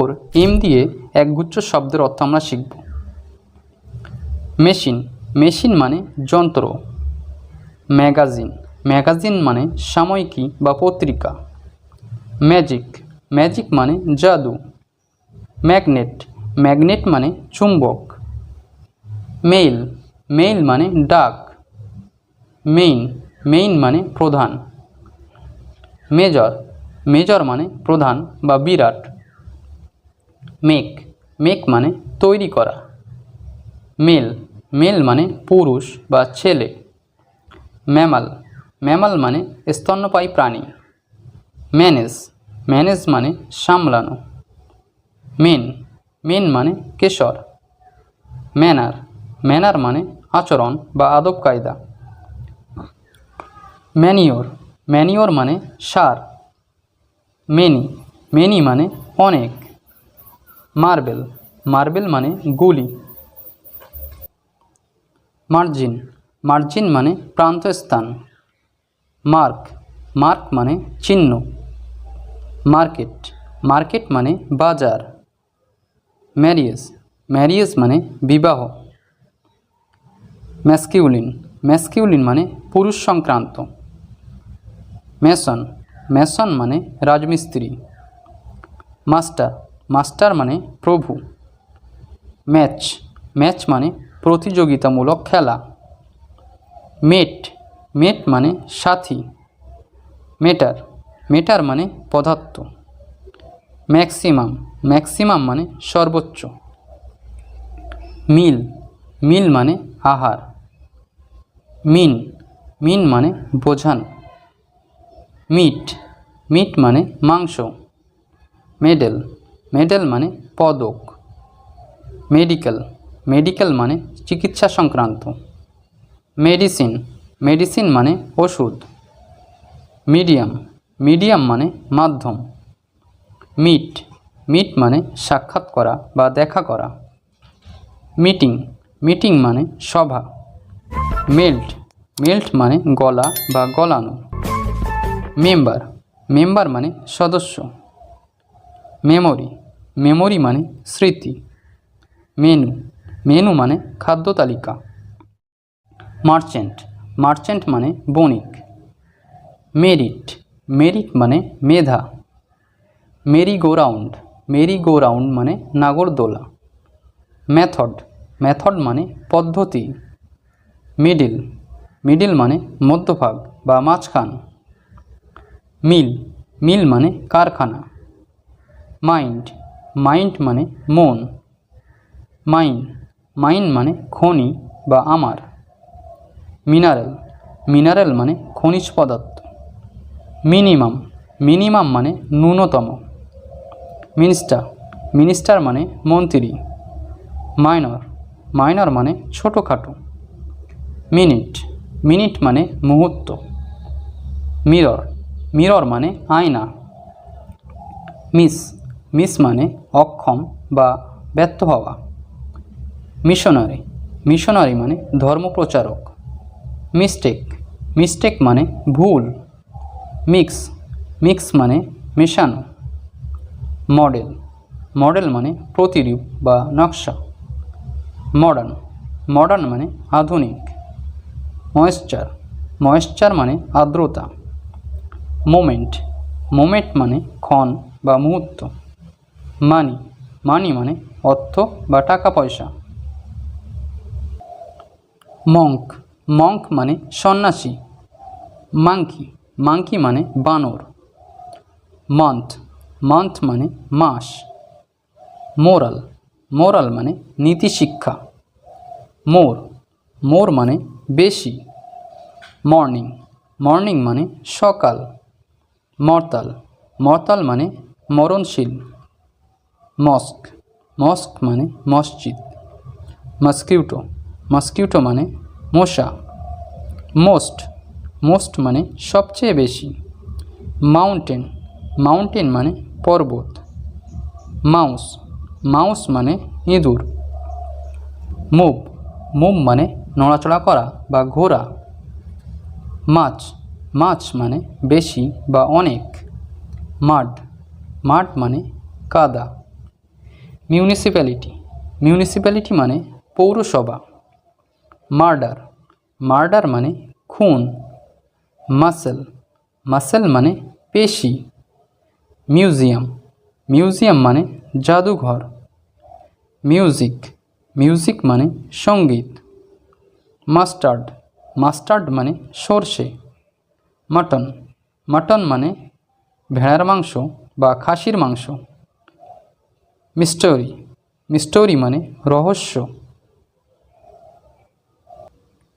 অক্ষর এম দিয়ে একগুচ্ছ শব্দের অর্থ আমরা শিখব। মেশিন মেশিন মানে যন্ত্র। ম্যাগাজিন ম্যাগাজিন মানে সাময়িকী বা পত্রিকা। ম্যাজিক ম্যাজিক মানে জাদু। ম্যাগনেট ম্যাগনেট মানে চুম্বক। মেইল মেইল মানে ডাক। মেইন মেইন মানে প্রধান। মেজর মেজর মানে প্রধান বা বিরাট। মেক। মেক মানে তৈরি করা। মেল। মেল মানে পুরুষ বা ছেলে। ম্যামাল। ম্যামাল মানে স্তন্যপায়ী প্রাণী। ম্যানেজ। ম্যানেজ মানে সামলানো। মেন। মেন মানে কেশর। ম্যানার। ম্যানার মানে আচরণ বা আদব কায়দা। ম্যানিওর। ম্যানিওর মানে সার। মেনি। মেনি মানে অনেক। মার্বেল। মার্বেল মানে গুলি। মার্জিন। মার্জিন মানে প্রান্তস্থান। মার্ক। মার্ক মানে চিহ্ন। মার্কেট। মার্কেট মানে বাজার। ম্যারিয়েজ ম্যারিয়েজ মানে বিবাহ। ম্যাসকিউলিন। ম্যাসকিউলিন মানে পুরুষ সংক্রান্ত। মেসন মেসন মানে রাজমিস্ত্রি। মাস্টার। মাস্টার মানে প্রভু। ম্যাচ। ম্যাচ মানে প্রতিযোগিতামূলক খেলা। মেট। মেট মানে সাথী। মেটার। মেটার মানে পদার্থ। ম্যাক্সিমাম। ম্যাক্সিমাম মানে সর্বোচ্চ। মিল। মিল মানে আহার। মিন। মিন মানে বোঝান। মিট। মিট মানে মাংস। মেডেল। মেডেল মানে পদক। মেডিকেল মেডিকেল মানে চিকিৎসা সংক্রান্ত। মেডিসিন মেডিসিন মানে ওষুধ। মিডিয়াম মিডিয়াম মানে মাধ্যম। মিট মিট মানে সাক্ষাৎ করা বা দেখা করা। মিটিং মিটিং মানে সভা। মেল্ট মেল্ট মানে গলা বা গলানো। মেম্বার মেম্বার মানে সদস্য। মেমোরি। মেমোরি মানে স্মৃতি। মেনু। মেনু মানে খাদ্য তালিকা। মার্চেন্ট। মার্চেন্ট মানে বণিক। মেরিট। মেরিট মানে মেধা। Merry go round merry go round মানে নাগরদোলা। মেথড। মেথড মানে পদ্ধতি। মিডিল। মিডিল মানে মধ্যভাগ বা মাঝখান। মিল। মিল মানে কারখানা। মাইন্ড মাইন্ড মানে মন। মাইন মাইন মানে খনি বা আমার। মিনারেল মিনারেল মানে খনিজ পদার্থ। মিনিমাম মিনিমাম মানে ন্যূনতম। মিনিস্টার মিনিস্টার মানে মন্ত্রী। মাইনর মাইনর মানে ছোটোখাটো। মিনিট মিনিট মানে মুহূর্ত। মিরর মিরর মানে আয়না। মিস মিস মানে অক্ষম বা ব্যর্থ হওয়া। মিশনারি। মিশনারি মানে ধর্মপ্রচারক। মিস্টেক। মিস্টেক মানে ভুল। মিক্স। মিক্স মানে মেশানো। মডেল। মডেল মানে প্রতিরূপ বা নকশা। মডার্ন। মডার্ন মানে আধুনিক। ময়েশ্চার। ময়েশ্চার মানে আর্দ্রতা। মোমেন্ট। মোমেন্ট মানে ক্ষণ বা মুহূর্ত। মানি। মানি মানে অর্থ বা টাকা পয়সা। মঙ্ক। মঙ্ক মানে সন্ন্যাসী। মাংকি। মাংকি মানে বানর। মান্থ। মান্থ মানে মাস। মোরাল। মোরাল মানে নীতি শিক্ষা। মোর। মোর মানে বেশি। মর্নিং। মর্নিং মানে সকাল। মর্তাল। মর্তাল মানে মরণশীল। মস্ক। মস্ক মানে মসজিদ। মস্কিউটো। মস্কিউটো মানে মশা। মোস্ট। মোস্ট মানে সবচেয়ে বেশি। মাউন্টেন। মাউন্টেন মানে পর্বত। মাউস। মাউস মানে ইঁদুর। মুভ মুভ মানে নড়াচড়া করা বা ঘোরা। মাছ। মাছ মানে বেশি বা অনেক। মাড। মাড মানে কাদা। মিউনিসিপ্যালিটি মিউনিসিপ্যালিটি মানে পৌরসভা। মার্ডার মার্ডার মানে খুন। মাসেল মাসেল মানে পেশি। মিউজিয়াম মিউজিয়াম মানে জাদুঘর। মিউজিক মিউজিক মানে সংগীত। মাস্টার্ড মাস্টার্ড মানে সর্ষে। মাটন মাটন মানে ভেড়ার মাংস বা খাসির মাংস। মিস্টোরি মিস্টোরি মানে রহস্য।